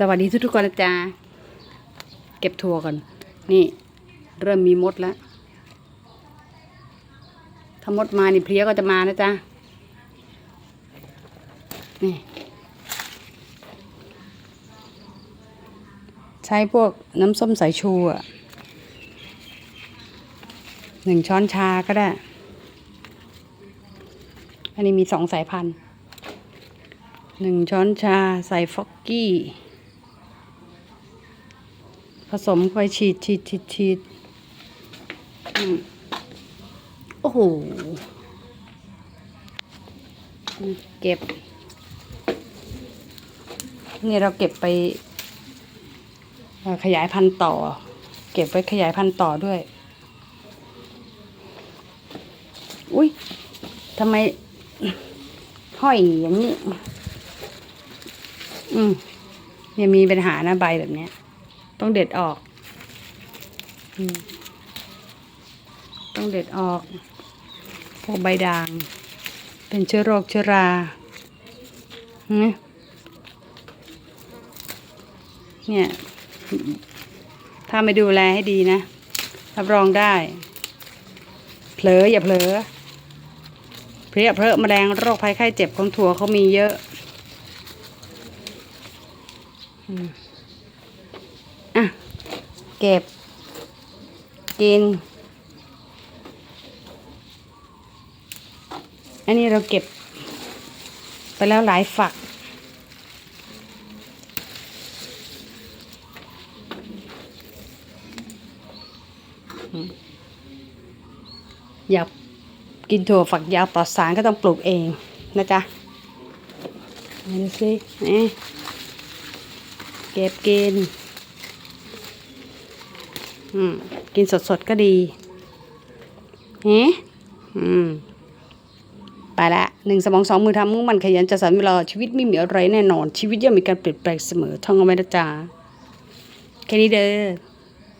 สวัสดีทุกทุกคนนะจ๊ะเก็บถั่วก่อน นี่ เริ่มมีมดแล้ว ถ้ามดมานี่เพลี้ยก็จะมานะจ๊ะ นี่ ใช้พวกน้ำส้มสายชูอะหนึ่งช้อนชาก็ได้ อันนี้มีสองสายพันธุ์หนึ่งช้อนชาใส่ฟอกกี้ ผสมค่อยฉีดฉีดฉีดฉีดอืมโอ้โห เก็บ นี่เราเก็บไปขยายพันธุ์ต่อ เก็บไว้ขยายพันธุ์ต่อด้วย อุ้ยทำไมห้อยอย่างนี้ อืมยังมีปัญหานะใบแบบเนี้ย ต้องเด็ดออกอต้องเด็ดออกพวกใบด่าง เป็นเชื้อโรคเชื้อราเนี่ย ถ้าไม่ดูแลให้ดีนะ รับรองได้ เผลออย่าเผลอเพลียเพลอะแมลงโรคภัยไข้เจ็บของถั่วเขามีเยอะ อืมอะ เก็บ กิน อันนี้เราเก็บ ไปแล้วหลายฝัก อยากกินถั่วฝักยาวปลอดสารก็ต้องปลูกเองนะจ๊ะมาดูสินี่เก็บกิน อืมกินสดๆก็ดีเฮ้อืมไปละหนึ่งสมองสองมือทำมุ่งมันขยันจะสรรเวลาชีวิตไม่มีอะไรแน่นอน ชีวิตย่อมมีการเปลี่ยนแปลงเสมอท่องเอาไว้นะจ๊ะแค่นี้เด้อ